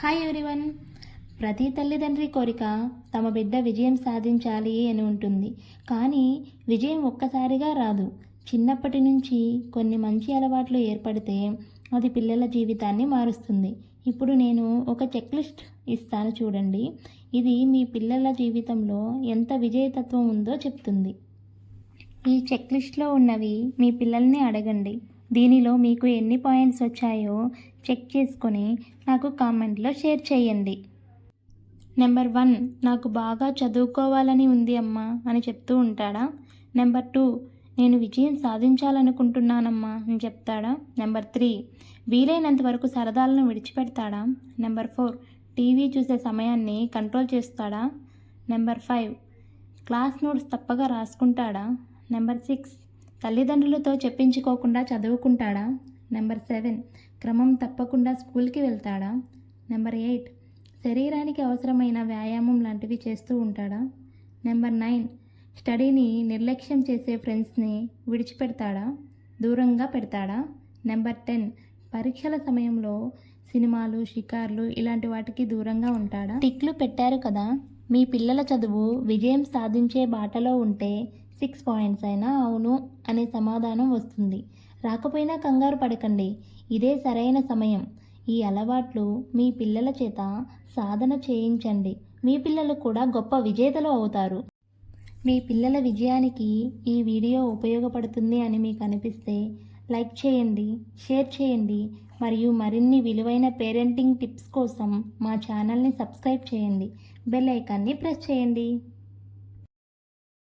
Hi everyone. ప్రతి తల్లిదండ్రి కోరిక తమ బిడ్డ విజయం సాధించాలి అని ఉంటుంది. కానీ విజయం ఒక్కసారిగా రాదు. చిన్నప్పటి నుంచి కొన్ని మంచి అలవాట్లు ఏర్పడితే అది పిల్లల జీవితాన్ని మారుస్తుంది. ఇప్పుడు నేను ఒక చెక్ లిస్ట్ ఇస్తాను చూడండి. ఇది మీ పిల్లల జీవితంలో ఎంత విజయతత్వం ఉందో చెప్తుంది. ఈ చెక్ లిస్ట్లో ఉన్నవి మీ పిల్లల్ని అడగండి. దీనిలో మీకు ఎన్ని పాయింట్స్ వచ్చాయో చెక్ చేసుకొని నాకు కామెంట్లో షేర్ చేయండి. నెంబర్ వన్ నాకు బాగా చదువుకోవాలని ఉంది అమ్మా అని చెప్తూ ఉంటాడా? నెంబర్ టూ నేను విజయం సాధించాలనుకుంటున్నానమ్మా అని చెప్తాడా? నెంబర్ త్రీ వీలైనంత వరకు సరదాలను విడిచిపెడతాడా? నెంబర్ ఫోర్ టీవీ చూసే సమయాన్ని కంట్రోల్ చేస్తాడా? నెంబర్ ఫైవ్ క్లాస్ నోట్స్ తప్పగా రాసుకుంటాడా? నెంబర్ సిక్స్ తల్లిదండ్రులతో చెప్పించుకోకుండా చదువుకుంటాడా? Number seven. క్రమం తప్పకుండా స్కూల్కి వెళ్తాడా? Number eight. శరీరానికి అవసరమైన వ్యాయామం లాంటివి చేస్తూ ఉంటాడా? Number nine. స్టడీని నిర్లక్ష్యం చేసే ఫ్రెండ్స్ని విడిచిపెడతాడా? దూరంగా పెడతాడా? Number ten. పరీక్షల సమయంలో సినిమాలు షికార్లు ఇలాంటి వాటికి దూరంగా ఉంటాడా? టిక్లు పెట్టారు కదా. మీ పిల్లల చదువు విజయం సాధించే బాటలో ఉంటే సిక్స్ పాయింట్స్ అయినా అవును అనే సమాధానం వస్తుంది. రాకపోయినా కంగారు పడకండి. ఇదే సరైన సమయం. ఈ అలవాట్లు మీ పిల్లల చేత సాధన చేయించండి. మీ పిల్లలు కూడా గొప్ప విజేతలు అవుతారు. మీ పిల్లల విజయానికి ఈ వీడియో ఉపయోగపడుతుంది అని మీకు అనిపిస్తే లైక్ చేయండి షేర్ చేయండి మరియు మరిన్ని విలువైన పేరెంటింగ్ టిప్స్ కోసం మా ఛానల్ని సబ్స్క్రైబ్ చేయండి. బెల్ ఐకాన్ని ప్రెస్ చేయండి.